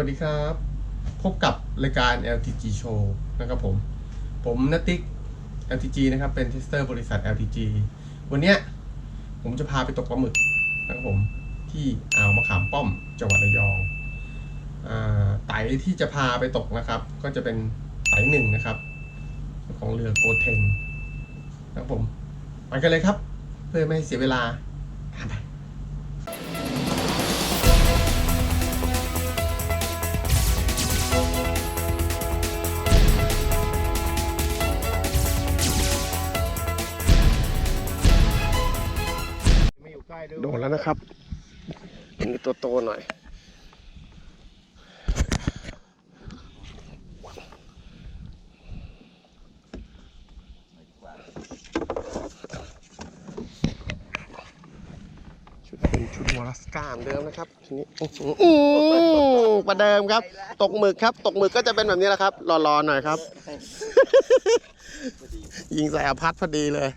วัสดีครับ พบกับรายการ LTG Show นะครับผม ผมนติก LTG นะครับ เป็นเทสเตอร์บริษัท LTG วันนี้ผมจะพาไปตกปลาหมึกนะครับผม ที่อ่าวมะขามป้อมจังหวัดระยองอาไต่ที่จะพาไปตกนะครับ ก็จะเป็นไต่หนึ่งนะครับ ของเรือโกเทนนะครับผม ไปกันเลยครับ เพื่อไม่ให้เสียเวลา โดนแล้วนะครับอันนี้ตัวโตหน่อย ชุดเป็นชุดวอลสกาเหมือนเดิมนะครับทีนี้อื้อหืออื้อประเดิมครับ ตกหมึกครับ ตกหมึกก็จะเป็นแบบนี้แหละครับรอๆหน่อยครับ ยิงใส่อพัดพอดีเลย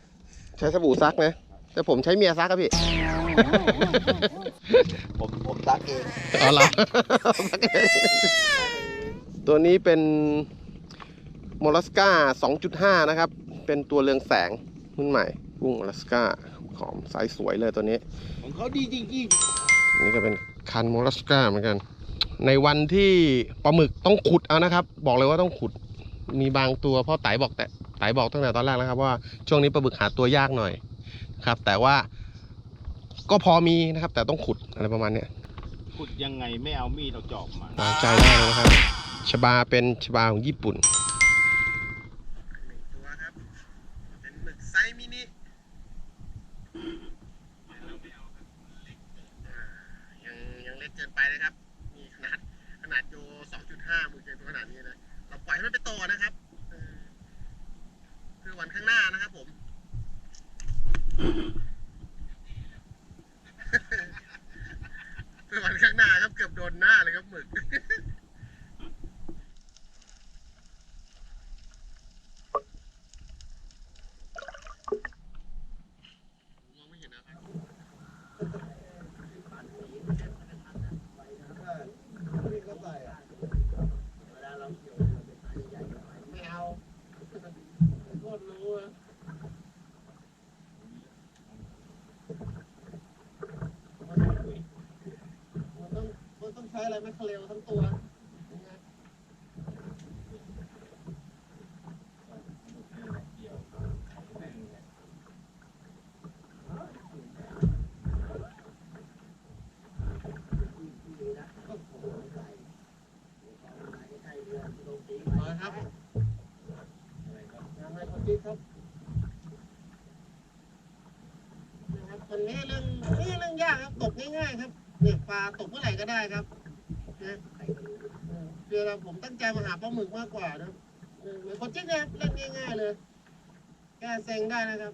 ใช้สบู่ซักนะ แต่ผมใช้เมียซักครับพี่ ผมผมซักเองอ๋อเหรอตัวนี้เป็นมอลลัสกา2.5 นะครับ เป็นตัวเรืองแสงรุ่นใหม่ กุ้งมอลลัสกาของไซส์สวยเลยตัวนี้ ของเขาดีจริงนี่ก็เป็นคันมอลลัสกาเหมือนกัน ในวันที่ปลาหมึกต้องขุดเอานะครับ บอกเลยว่าต้องขุด มีบางตัวพ่อไต่บอกแต่ไต่บอกตั้งแต่ตอนแรกแล้วครับว่าช่วงนี้ปลาหมึกหาตัวยากหน่อยครับ แต่ว่า ก็พอมีนะครับ แต่ต้องขุดอะไรประมาณเนี้ยๆขุดยังไงไม่เอามีดเอาจอบมาวางใจได้เลยนะครับชบาเป็นชบาของญี่ปุ่นตัวครับ เป็นหมึกไซส์มินิยังยังเล็กเกินไปนะครับมีขนาดขนาดโย2.5มือเกินตัวขนาดนี้เลยเราปล่อยให้มันไปโตนะครับเออเพื่อวันข้างหน้านะครับผม เพื่อวันข้างหน้าครับเกือบโดนหน้าเลยครับหมึก มองไม่เห็นนะครับ ไม่เอาโคตรรู้อะมันต้องมันต้ อะไรไม่เคลวทั้งตัวยังไงมครับยังไงคนคิดครับนะครับคนนี้เรื่องนี่เรื่องยากครับตกง่ายๆครับเนี่ยปลาตกเมื่อไหร่ก็ได้ครับ เอเดี๋ยวเราผมตั้งใจมาหาปลาหมึกมากกว่านะเหมือนคนจิ๊กนะครับเล่นง่ายๆเลย แก้เซ็งได้นะครับ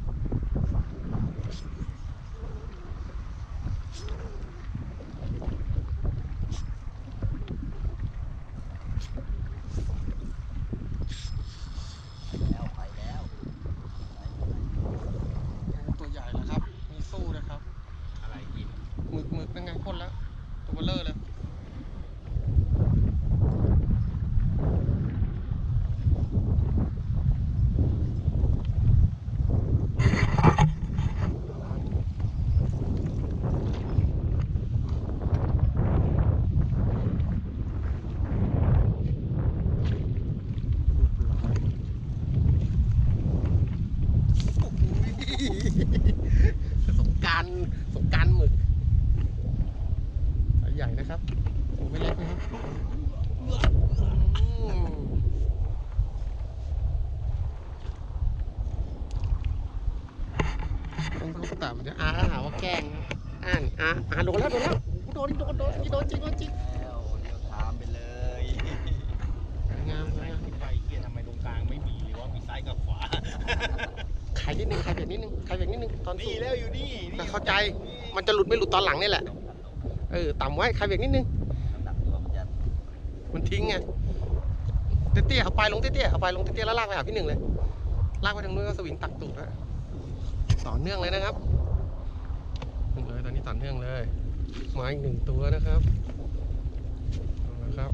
สงการสงการหมึกใหญ่นะครับโอ้ไม่เล็กนะครับต้องต้องตามมันจะอาหาว่าแกงอ่านอาอาโดนแล้วโดนแล้วโดนโดนโดนโดนจริงโดนจริงแล้วเลี้ยวตามไปเลยงามเลยไปเกียร์ทำไมตรงกลางไม่มีหรือว่ามีซ้ายกับขวา ขายนิดนึงขายเบียดนิดนึงขายเบียดนิดนึงตอนสูนี่งแล้วอยู่นี่แต่เข้าใจมันจะหลุดไม่หลุดตอนหลังนี่แหละเออต่ำไว้ขายเบียดนิดนึงน้ำหนักตัวมันจะมันทิ้งไงเตี้ยๆเอาปลายลงเตี้ยๆเอาปลายลงเตี้ยๆแล้วลากไปหาพี่หนึ่งเลยลากไปทางนู้นก็สวิงตักตูดนะต่อเนื่องเลยนะครับหนึ่งเลยตอนนี้ต่อเนื่องเลยมาอีกหนึ่งตัวนะครับเอาละครับ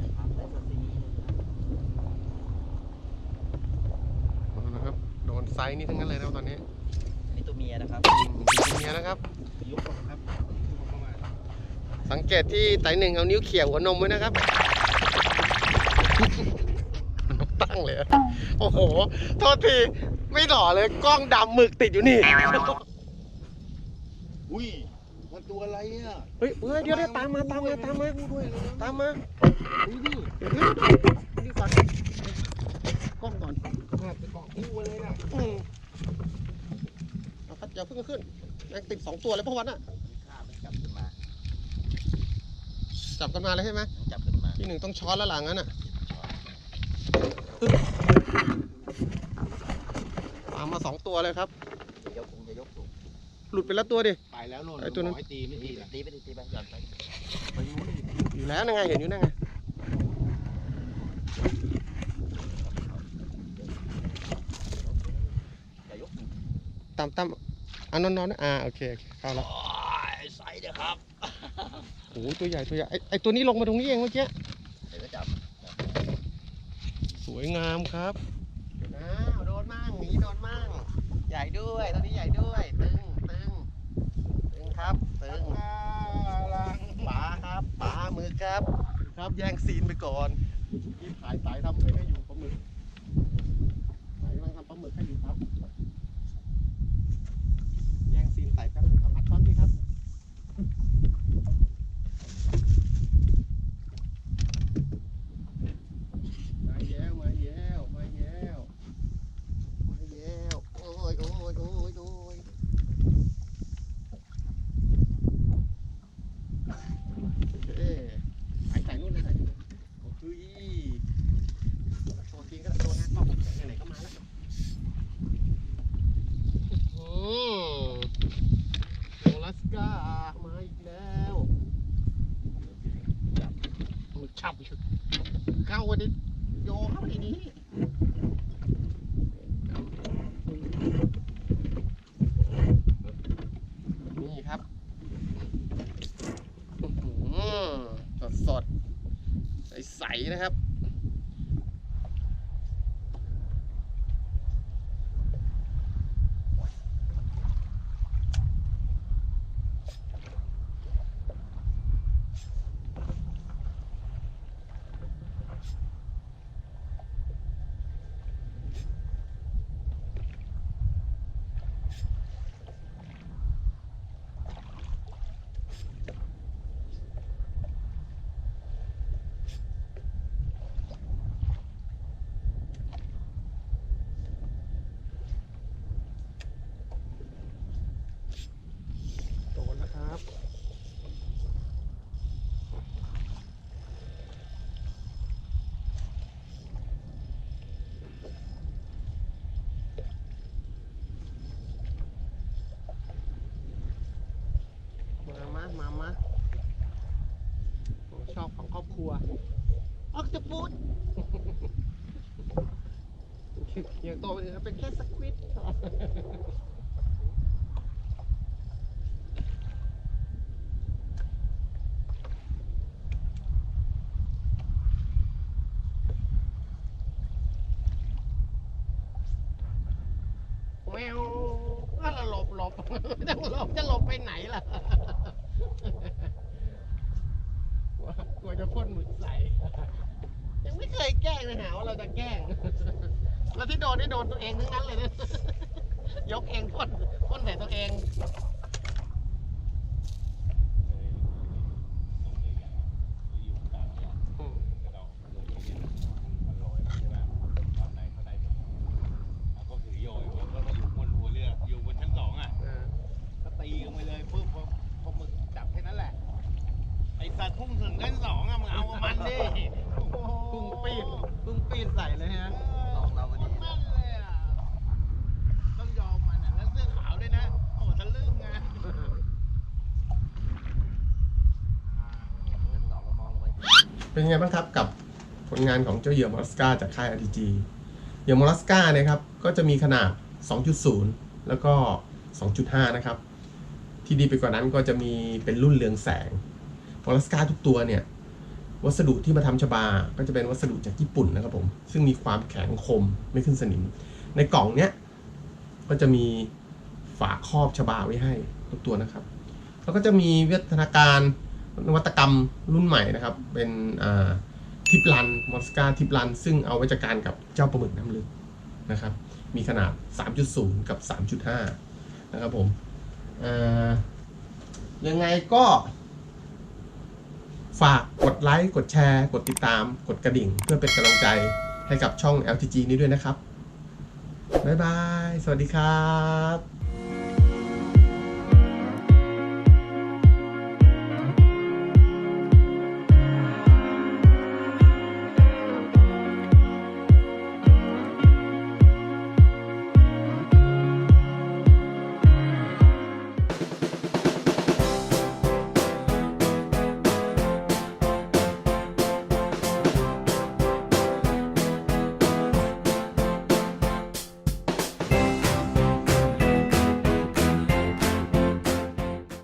เอาละครับ โดน ไซส์นี่ทั้งนั้นเลยนะครับตอนนี้นี่ตัวเมียนะครับอืมเป็นเมียนะครับ ยกลงครับยกเข้ามาสังเกตที่ไตหนึ่งเอานิ้วเขี่ยหัวนมไว้นะครับนกตั้งเลยอะโอ้โห โทษที ไม่หล่อเลย กล้องดำหมึกติดอยู่นี่ อุ้ย มันตัวอะไรอะ เฮ้ยเฮ้ยเดี๋ยวเดี๋ยวตามมา ตามมา ตามมาด้วยเลยนะตามมาดูดิเดี๋ยวเดี๋ยวนี่ก่อน กล้องก่อนภาพจะเกาะคู่เลยนะอืมเอาครับอย่าเพิ่งขึ้นยังติดสองตัวเลยเพราะวันน่ะข้ามันจับขึ้นมาจับกันมาเลยใช่ไหมจับขึ้นมาพี่หนึ่งต้องช้อนแล้วหลังนั้นน่ะตามมาสองตัวเลยครับจะยกคงจะยกสูงหลุดไปแล้วตัวดิ ไปแล้วโน่นไอ้ตัวนั้นบอกให้ตีไม่ตีตีไปตีตีไปหย่อนไปไปนู้นดิอยู่แล้วนั่งไงเห็นอยู่นั่งไง อย่ายก ตามตามเอ่านอนนอนนะอ่าโอเคโอเคเข้าแล้วโอ้ยใส่เด้อครับโอ้โหตัวใหญ่ตัวใหญ่ไอไอตัวนี้ลงมาตรงนี้เองเมื่อกี้เดี๋ยวก็จับสวยงามครับอ้าวโดนมั่งหนีโดนมั่งใหญ่ด้วยตัวนี้ใหญ่ด้วยตึงตึงตึงครับตึงลังป๋าครับป๋ามือครับ ครับแย่งซีนไปก่อนที่ถ่ายสายทำไม่ได้อยู่ปลาหมึกสายกำลังทำปลาหมึกให้อยู่ครับแย่ง ซีนสายแป๊บนึงครับอัดตอนนี้ครับ มาแย้วมาแย้วมาแย้วมาแย้วโอ้ยโอ้ยโอ้ยโอ้ยเอ๊ใส่ใส่นู่นเลยใส่นู่นเลยโอ้ยโชว์จริงก็ได้โชว์หน้ากล้องไหนๆก็มาแล้วอืมโอลาสก้ามาอีกแล้วมือฉับอยู่ เข้าวันนี้โยเข้าไปในนี้นี่ครับสดสดใสๆนะครับ โดนแล้วครับ มามาชอบของครอบครัวออกจะปูดอย่างโตไปถึงเป็นแค่สควิต แมวก็หลบหลบ ไม่ต้องหลบจะหลบไปไหนล่ะ กลัวจะพ่นหมึกใส่ ยังไม่ เคยแกล้งเลยหาว่าเราจะแกล้ง แล้วที่โดนนี่โดนตัวเองทั้งนั้นเลยนะ ยกเองพ่นพ่นใส่ตัวเอง เปุ๊บพอพอมึงจับแค่นั้นแหละ ไอ้สัตว์พุ่งถึงเล่นสองอะมึงเอากับมันดิโอ้โห พุ่งปีดพุ่งปีดใส่เลยฮะ สองเราวันนี้แม่นเลยอะต้องยอมมันอะแล้วเสื้อขาวด้วยนะ โอ้ทะลึ่งไงเล่นสองก็มองลงไว้ เป็นยังไงบ้างครับกับผลงานของเจ้าเหยื่อมอลัสกาจากค่าย RTG เหยื่อมอลัสกาเนี่ยครับก็จะมีขนาด 2.0 แล้วก็ 2.5 นะครับ ที่ดีไปกว่านั้นก็จะมีเป็นรุ่นเรืองแสงมอลัสกาทุกตัวเนี่ย วัสดุที่มาทำชบา ก็จะเป็นวัสดุจากญี่ปุ่นนะครับผม ซึ่งมีความแข็งคมไม่ขึ้นสนิม ในกล่องเนี้ยก็จะมีฝาครอบชบาไว้ให้ทุกตัวนะครับ แล้วก็จะมีวิวัฒนาการ นวัตกรรมรุ่นใหม่นะครับ เป็นทิปลันมอสกาทิปลัน ซึ่งเอาไว้จัดการกับเจ้าปลาหมึกน้ำลึกนะครับ มีขนาด 3.0 กับ 3.5 นะครับผมยังไงก็ฝากกดไลค์ กดแชร์ กดติดตาม กดกระดิ่ง เพื่อเป็นกำลังใจให้กับช่อง LTG นี้ด้วยนะครับ บ๊ายบาย สวัสดีครับ